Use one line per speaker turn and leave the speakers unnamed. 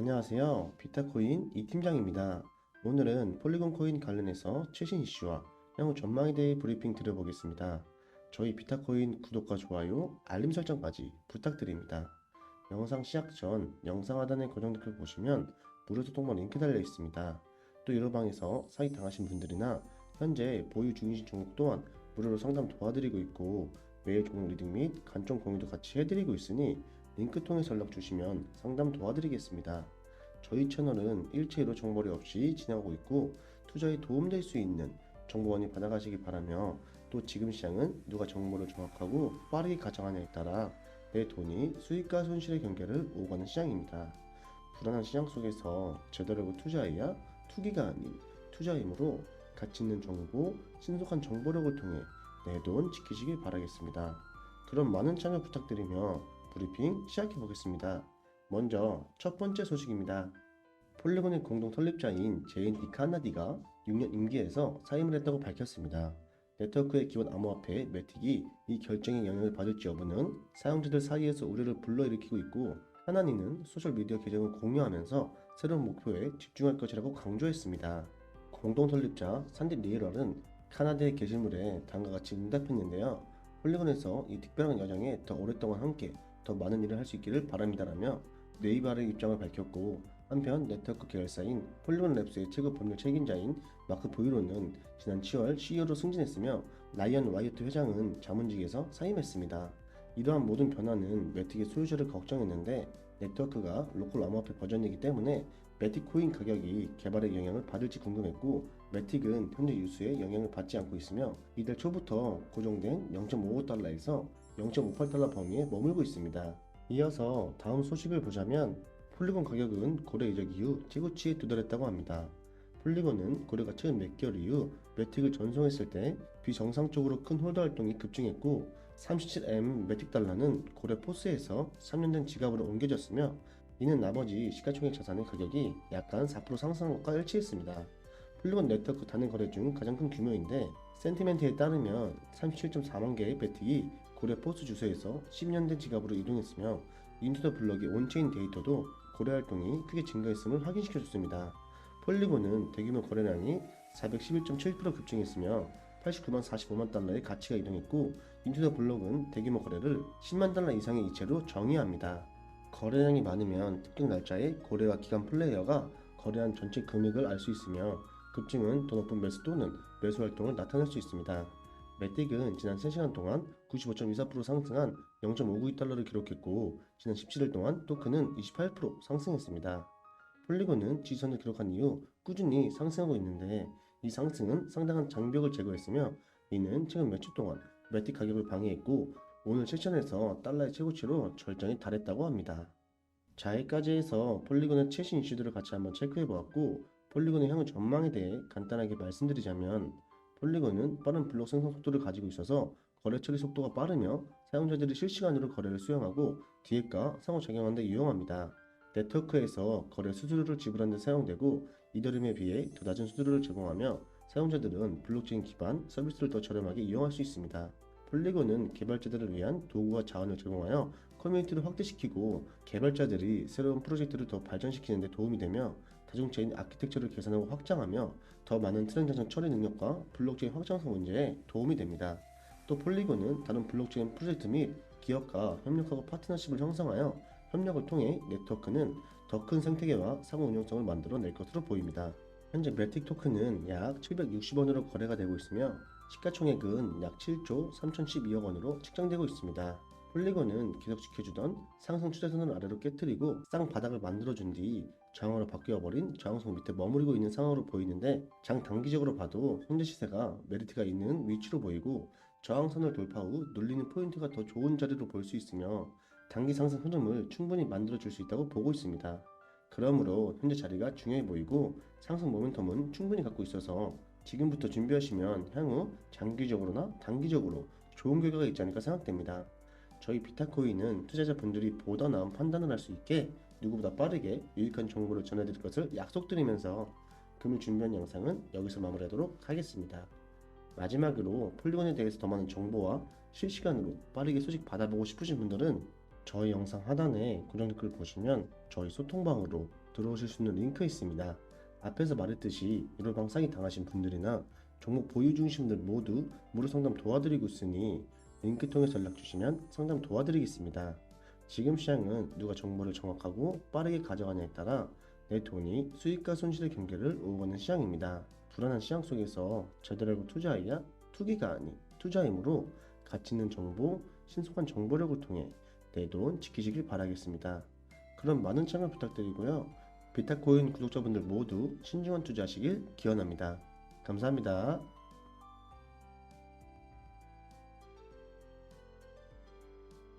안녕하세요. 비타코인 이 팀장입니다. 오늘은 폴리곤 코인 관련해서 최신 이슈와 향후 전망에 대해 브리핑 드려보겠습니다. 저희 비타코인 구독과 좋아요, 알림 설정까지 부탁드립니다. 영상 시작 전 영상 하단에 고정 댓글 보시면 무료 소통방 링크 달려 있습니다. 또 여러 방에서 사기 당하신 분들이나 현재 보유 중이신 종목 또한 무료로 상담 도와드리고 있고 매일 종목 리딩 및 간종 공유도 같이 해드리고 있으니 링크 통해서 연락 주시면 상담 도와드리겠습니다. 저희 채널은 일체로 정보리 없이 진행하고 있고 투자에 도움될 수 있는 정보 많이 받아가시기 바라며 또 지금 시장은 누가 정보를 정확하고 빠르게 가져가냐에 따라 내 돈이 수익과 손실의 경계를 오가는 시장입니다. 불안한 시장 속에서 제대로 투자해야 투기가 아닌 투자이므로 가치 있는 정보, 신속한 정보력을 통해 내 돈 지키시길 바라겠습니다. 그럼 많은 참여 부탁드리며 브리핑 시작해 보겠습니다. 먼저 첫 번째 소식입니다. 폴리곤의 공동 설립자인 제인 디카나디가 6년 임기에서 사임을 했다고 밝혔습니다. 네트워크의 기본 암호화폐 매틱이 이 결정에 영향을 받을지 여부는 사용자들 사이에서 우려를 불러일으키고 있고 하나니는 소셜미디어 계정을 공유하면서 새로운 목표에 집중할 것이라고 강조했습니다. 공동 설립자 산디 리에럴은 카나다의 게시물에 다음과 같이 응답했는데요. 폴리곤에서 이 특별한 여정에 더 오랫동안 함께 더 많은 일을 할 수 있기를 바랍니다라며 네이버의 입장을 밝혔고 한편 네트워크 계열사인 폴리곤 랩스의 최고 법률 책임자인 마크 보이로는 지난 7월 CEO로 승진했으며 라이언 와이어트 회장은 자문직에서 사임했습니다. 이러한 모든 변화는 매틱의 소유자를 걱정했는데 네트워크가 로컬 암호화폐 버전이기 때문에 매틱 코인 가격이 개발에 영향을 받을지 궁금했고 매틱은 현재 유수에 영향을 받지 않고 있으며 이달 초부터 고정된 0.55달러에서 0.58달러 범위에 머물고 있습니다. 이어서 다음 소식을 보자면 폴리곤 가격은 고래 이적 이후 최고치에 도달했다고 합니다. 폴리곤은 고래가 최근 몇 개월 이후 매틱을 전송했을 때 비정상적으로 큰 홀더 활동이 급증했고 37M 매틱 달러는 고래 포스에서 3년 된 지갑으로 옮겨졌으며 이는 나머지 시가총액 자산의 가격이 약간 4% 상승한 것과 일치했습니다. 폴리곤 네트워크 단일 거래 중 가장 큰 규모인데 센티멘트에 따르면 37.4만 개의 매틱이 고래 포스 주소에서 10년 된 지갑으로 이동했으며 인투더 블럭의 온체인 데이터도 고래 활동이 크게 증가했음을 확인시켜줬습니다. 폴리곤은 대규모 거래량이 411.7% 급증했으며 89만 45만 달러의 가치가 이동했고 인투더 블록은 대규모 거래를 10만 달러 이상의 이체로 정의합니다. 거래량이 많으면 특정 날짜에 고래와 기간 플레이어가 거래한 전체 금액을 알 수 있으며 급증은 더 높은 매수 또는 매수 활동을 나타낼 수 있습니다. 매틱은 지난 3시간 동안 95.24% 상승한 0.592달러를 기록했고 지난 17일 동안 토큰은 28% 상승했습니다. 폴리곤은 지선을 기록한 이후 꾸준히 상승하고 있는데 이 상승은 상당한 장벽을 제거했으며 이는 최근 몇 주 동안 매틱 가격을 방해했고 오늘 세션에서 달러의 최고치로 절정에 달했다고 합니다. 자 여기까지 해서 폴리곤의 최신 이슈들을 같이 한번 체크해 보았고 폴리곤의 향후 전망에 대해 간단하게 말씀드리자면 폴리곤은 빠른 블록 생성 속도를 가지고 있어서 거래 처리 속도가 빠르며 사용자들이 실시간으로 거래를 수행하고 디액과 상호작용하는 데 유용합니다. 네트워크에서 거래 수수료를 지불하는 데 사용되고 이더리움에 비해 더 낮은 수수료를 제공하며 사용자들은 블록체인 기반 서비스를 더 저렴하게 이용할 수 있습니다. 폴리곤은 개발자들을 위한 도구와 자원을 제공하여 커뮤니티를 확대시키고 개발자들이 새로운 프로젝트를 더 발전시키는 데 도움이 되며 다중체인 아키텍처를 개선하고 확장하며 더 많은 트랜잭션 처리 능력과 블록체인 확장성 문제에 도움이 됩니다. 또 폴리곤은 다른 블록체인 프로젝트 및 기업과 협력하고 파트너십을 형성하여 협력을 통해 네트워크는 더 큰 생태계와 상호 운영성을 만들어낼 것으로 보입니다. 현재 매틱 토큰은 약 760원으로 거래가 되고 있으며 시가총액은 약 7조 3012억 원으로 측정되고 있습니다. 폴리곤은 계속 지켜주던 상승 추세선을 아래로 깨뜨리고 쌍바닥을 만들어준 뒤 저항으로 바뀌어버린 저항선 밑에 머무르고 있는 상황으로 보이는데 장 단기적으로 봐도 현재 시세가 메리트가 있는 위치로 보이고 저항선을 돌파 후 눌리는 포인트가 더 좋은 자리로 볼 수 있으며 단기 상승 흐름을 충분히 만들어줄 수 있다고 보고 있습니다. 그러므로 현재 자리가 중요해 보이고 상승 모멘텀은 충분히 갖고 있어서 지금부터 준비하시면 향후 장기적으로나 단기적으로 좋은 결과가 있지 않을까 생각됩니다. 저희 비타코인은 투자자분들이 보다 나은 판단을 할 수 있게 누구보다 빠르게 유익한 정보를 전해드릴 것을 약속드리면서 금일 준비한 영상은 여기서 마무리하도록 하겠습니다. 마지막으로 폴리곤에 대해서 더 많은 정보와 실시간으로 빠르게 소식 받아보고 싶으신 분들은 저희 영상 하단에 고정 댓글 보시면 저희 소통방으로 들어오실 수 있는 링크 있습니다. 앞에서 말했듯이 유료방 사기 당하신 분들이나 종목 보유 중이신 분들 모두 무료 상담 도와드리고 있으니 링크 통해서 연락 주시면 상담 도와드리겠습니다. 지금 시장은 누가 정보를 정확하고 빠르게 가져가냐에 따라 내 돈이 수익과 손실의 경계를 오가는 시장입니다. 불안한 시장 속에서 제대로 투자해야 투기가 아닌 투자이므로 가치 있는 정보, 신속한 정보력을 통해 내 돈 지키시길 바라겠습니다. 그럼 많은 참여 부탁드리고요. 비타코인 구독자분들 모두 신중한 투자하시길 기원합니다. 감사합니다.